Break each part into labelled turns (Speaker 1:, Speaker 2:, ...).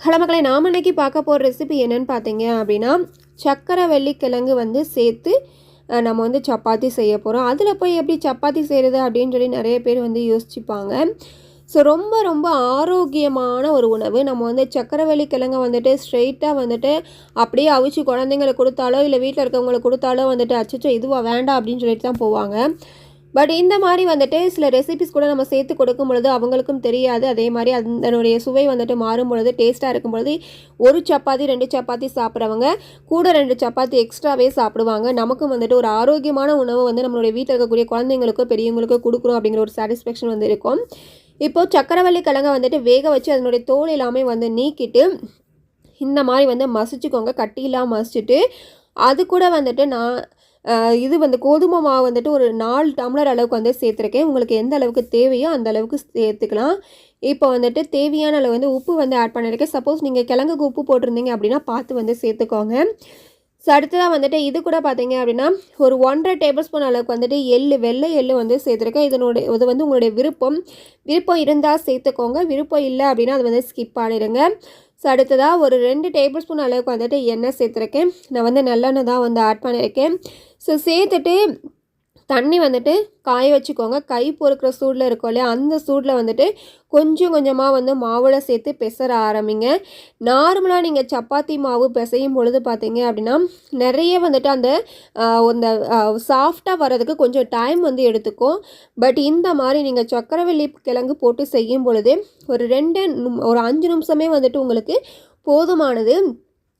Speaker 1: Hello மக்களை நாம் இன்றைக்கி பார்க்க போகிற ரெசிபி என்னென்னு பார்த்தீங்க அப்படின்னா சக்கரை வெள்ளிக்கிழங்கு வந்து சேர்த்து நம்ம வந்து சப்பாத்தி செய்ய போகிறோம் அதில் போய் எப்படி சப்பாத்தி செய்கிறது அப்படின்னு சொல்லி நிறைய பேர் வந்து யோசிச்சுப்பாங்க. ஸோ ரொம்ப ரொம்ப ஆரோக்கியமான ஒரு உணவு. நம்ம வந்து சக்கரவள்ளி கிழங்க வந்துட்டு ஸ்ட்ரெயிட்டாக வந்துட்டு அப்படியே அவிச்சு குழந்தைங்களுக்கு கொடுத்தாலோ இல்லை வீட்டில் இருக்கவங்களுக்கு கொடுத்தாலோ வந்துட்டு அச்சச்சோ இதுவாக வேண்டாம் அப்படின்னு சொல்லிட்டு தான் போவாங்க. பட் இந்த மாதிரி வந்துட்டு சில ரெசிபிஸ் கூட நம்ம சேர்த்து கொடுக்கும் பொழுது அவங்களுக்கும் தெரியாது. அதே மாதிரி அதனுடைய சுவை வந்துட்டு மாறும் பொழுது டேஸ்ட்டாக இருக்கும் பொழுது ஒரு சப்பாத்தி ரெண்டு சப்பாத்தி சாப்பிட்றவங்க கூட ரெண்டு சப்பாத்தி எக்ஸ்ட்ராவே சாப்பிடுவாங்க. நமக்கும் வந்துட்டு ஒரு ஆரோக்கியமான உணவு வந்து நம்மளுடைய வீட்டில் இருக்கக்கூடிய குழந்தைங்களுக்கோ பெரியவங்களுக்கோ கொடுக்குறோம் அப்படிங்கிற ஒரு சாட்டிஸ்ஃபேக்ஷன் வந்து இருக்கும். இப்போது சக்கரவள்ளி கிழங்கை வந்துட்டு வேக வச்சு அதனுடைய தோல் எல்லாமே வந்து நீக்கிட்டு இந்த மாதிரி வந்து மசிச்சுக்கோங்க. கட்டியெல்லாம் மசிச்சுட்டு அது கூட வந்துட்டு நான் இது வந்து கோதுமை மாவு வந்துட்டு ஒரு நாலு டம்ளர் அளவுக்கு வந்து சேர்த்துருக்கேன். உங்களுக்கு எந்த அளவுக்கு தேவையோ அந்த அளவுக்கு சேர்த்துக்கலாம். இப்போ வந்துட்டு தேவையான அளவு வந்து உப்பு வந்து ஆட் பண்ணியிருக்கேன் சப்போஸ் நீங்கள் கிழங்குக்கு உப்பு போட்டிருந்தீங்க அப்படின்னா பார்த்து வந்து சேர்த்துக்கோங்க. ஸோ அடுத்ததாக வந்துட்டு இது கூட பார்த்தீங்க அப்படின்னா ஒரு ஒன்றரை டேபிள் ஸ்பூன் அளவுக்கு வந்துட்டு எள்ளு வெள்ளை எள்ளு வந்து சேர்த்துருக்கேன். இதனுடைய இது வந்து உங்களுடைய விருப்பம். விருப்பம் இருந்தால் சேர்த்துக்கோங்க. விருப்பம் இல்லை அப்படின்னா அது வந்து ஸ்கிப் பண்ணிடுங்க. ஸோ அடுத்ததாக ஒரு ரெண்டு டேபிள் ஸ்பூன் அளவுக்கு வந்துட்டு எண்ணெய் சேர்த்துருக்கேன். நான் வந்து நல்லெண்ணெய் தான் வந்து ஆட் பண்ணியிருக்கேன் ஸோ சேர்த்துட்டு தண்ணி வந்துட்டு காய வச்சுக்கோங்க. கை பொறுக்கிற சூடில் இருக்கும் இல்லையா? அந்த சூடில் வந்துட்டு கொஞ்சம் கொஞ்சமாக வந்து மாவில் சேர்த்து பெசற ஆரம்பிங்க. நார்மலாக நீங்கள் சப்பாத்தி மாவு பிசையும் பொழுது பார்த்தீங்க அப்படின்னா நிறைய வந்துட்டு அந்த அந்த சாஃப்டாக வர்றதுக்கு கொஞ்சம் டைம் வந்து எடுத்துக்கும். பட் இந்த மாதிரி நீங்கள் சக்கரவள்ளி கிழங்கு போட்டு செய்யும் பொழுது ஒரு ரெண்டு ஒரு அஞ்சு நிமிஷமே வந்துட்டு உங்களுக்கு போதுமானது.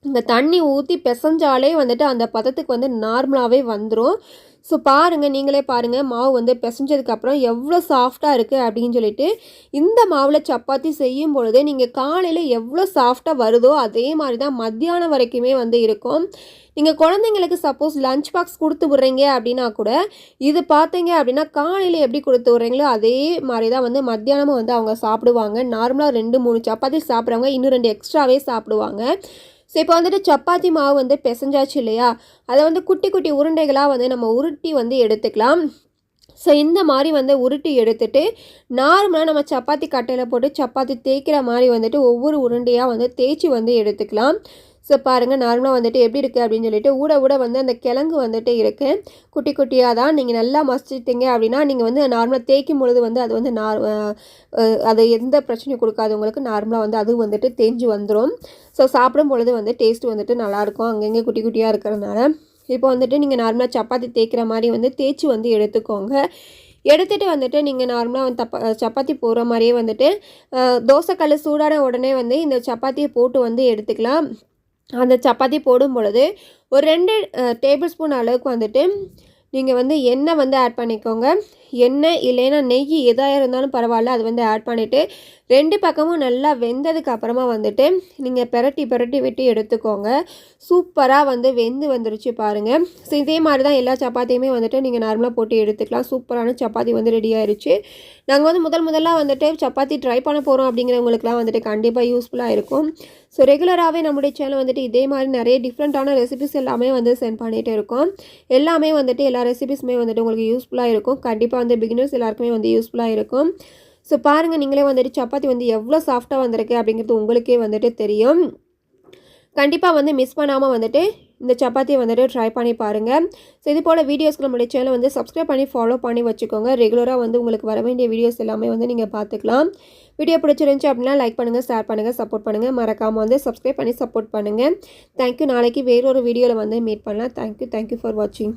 Speaker 1: இந்த தண்ணி ஊற்றி பிசைஞ்சாலே வந்துட்டு அந்த பதத்துக்கு வந்து நார்மலாகவே வந்துடும் ஸோ பாருங்கள் நீங்களே பாருங்கள் மாவு வந்து பிசைஞ்சதுக்கப்புறம் எவ்வளோ சாஃப்டாக இருக்குது அப்படின்னு சொல்லிட்டு இந்த மாவில் சப்பாத்தி செய்யும் பொழுது நீங்கள் காலையில் எவ்வளோ சாஃப்டாக வருதோ அதே மாதிரி தான் மத்தியானம் வரைக்குமே வந்து இருக்கும். நீங்கள் குழந்தைங்களுக்கு சப்போஸ் லஞ்ச் பாக்ஸ் கொடுத்து விட்றீங்க அப்படின்னா கூட இது பார்த்தீங்க அப்படின்னா காலையில் எப்படி கொடுத்து விட்றீங்களோ அதே மாதிரி தான் வந்து மத்தியானமும் வந்து அவங்க சாப்பிடுவாங்க. நார்மலாக ரெண்டு மூணு சப்பாத்தி சாப்பிட்றவங்க இன்னும் ரெண்டு எக்ஸ்ட்ராவே சாப்பிடுவாங்க. ஸோ இப்போ வந்துட்டு சப்பாத்தி மாவு வந்து பிசைஞ்சாச்சு இல்லையா? அதை வந்து குட்டி குட்டி உருண்டைகளாக வந்து நம்ம உருட்டி வந்து எடுத்துக்கலாம். ஸோ இந்த மாதிரி வந்து உருட்டி எடுத்துட்டு நார்மலாக நம்ம சப்பாத்தி கட்டையில் போட்டு சப்பாத்தி தேய்க்கிற மாதிரி வந்துட்டு ஒவ்வொரு உருண்டையாக வந்து தேய்ச்சி வந்து எடுத்துக்கலாம். ஸோ பாருங்கள் நார்மலாக வந்துட்டு எப்படி இருக்குது அப்படின்னு சொல்லிட்டு ஊட ஊட வந்து அந்த கிழங்கு வந்துட்டு இருக்குது குட்டி குட்டியாக தான். நீங்கள் நல்லா மசிச்சிட்டிங்க அப்படின்னா நீங்கள் வந்து நார்மலாக தேய்க்கும் பொழுது வந்து அது வந்து நார் அது எந்த பிரச்சனையும் கொடுக்காது. உங்களுக்கு நார்மலாக வந்து அது வந்துட்டு தேஞ்சு வந்துடும் ஸோ சாப்பிடும் பொழுது வந்து டேஸ்ட் வந்துட்டு நல்லாயிருக்கும் அங்கங்கே குட்டி குட்டியாக இருக்கிறதுனால. இப்போ வந்துட்டு நீங்கள் நார்மலாக சப்பாத்தி தேய்க்கிற மாதிரி வந்து தேய்ச்சி வந்து எடுத்துக்கோங்க. எடுத்துகிட்டு வந்துட்டு நீங்கள் நார்மலாக வந்து தப்பா சப்பாத்தி போடுற மாதிரியே வந்துட்டு தோசைக்கல் சூடான உடனே வந்து இந்த சப்பாத்தியை போட்டு வந்து எடுத்துக்கலாம். அந்த சப்பாத்தி போடும் பொழுது ஒரு ரெண்டு டேபிள் ஸ்பூன் அளவுக்கு வந்துட்டு நீங்கள் வந்து எண்ணெய் வந்து ஆட் பண்ணிக்கோங்க. எண்ணெய் இல்லைன்னா நெய் எதாக இருந்தாலும் பரவாயில்ல அது வந்து ஆட் பண்ணிவிட்டு ரெண்டு பக்கமும் நல்லா வெந்ததுக்கு அப்புறமா வந்துட்டு நீங்கள் பெரட்டி பெரட்டி விட்டு எடுத்துக்கோங்க. சூப்பராக வந்து வெந்து வந்துருச்சு பாருங்கள் ஸோ இதே மாதிரி தான் எல்லா சப்பாத்தியுமே வந்துட்டு நீங்கள் நார்மலாக போட்டு எடுத்துக்கலாம். சூப்பரான சப்பாத்தி வந்து ரெடி ஆயிடுச்சு நாங்கள் வந்து முதல் முதலாக வந்துட்டு சப்பாத்தி ட்ரை பண்ண போகிறோம் அப்படிங்கிறவங்களுக்குலாம் வந்துட்டு கண்டிப்பாக யூஸ்ஃபுல்லாக இருக்கும். ஸோ ரெகுலராகவே நம்முடைய சேனல் வந்துட்டு இதே மாதிரி நிறைய டிஃப்ரெண்ட்டான ரெசிபிஸ் எல்லாமே வந்து சென்ட் பண்ணிகிட்டே இருக்கோம். எல்லாமே வந்துட்டு எல்லா ரெசிபிஸுமே வந்துட்டு உங்களுக்கு யூஸ்ஃபுல்லாக இருக்கும். கண்டிப்பாக வந்து பிகினர்ஸ் எல்லாருக்குமே வந்து யூஸ்ஃபுல்லாக இருக்கும். ஸோ பாருங்கள் நீங்களே வந்துட்டு சப்பாத்தி வந்து எவ்வளோ சாஃப்டாக வந்திருக்கு அப்படிங்கிறது உங்களுக்கே வந்துட்டு தெரியும். கண்டிப்பாக வந்து மிஸ் பண்ணாமல் வந்துட்டு இந்த சப்பாத்தியை வந்துட்டு ட்ரை பண்ணி பாருங்கள் ஸோ இது போல் வீடியோஸ்க்கு நம்மளுடைய சேனலை வந்து சப்ஸ்கிரைப் பண்ணி ஃபாலோ பண்ணி வச்சுக்கோங்க. ரெகுலராக வந்து உங்களுக்கு வர வேண்டிய வீடியோஸ் எல்லாமே வந்து நீங்கள் பார்த்துக்கலாம் வீடியோ பிடிச்சிருந்துச்சி அப்படின்னா லைக் பண்ணுங்கள் ஷேர் பண்ணுங்கள் சப்போர்ட் பண்ணுங்கள் மறக்காமல் வந்து சப்ஸ்கிரைப் பண்ணி சப்போர்ட் பண்ணுங்கள் தேங்க்யூ நாளைக்கு வேறொரு வீடியோவில் வந்து மீட் பண்ணலாம். தேங்க்யூ தேங்க்யூ ஃபார் வாட்சிங்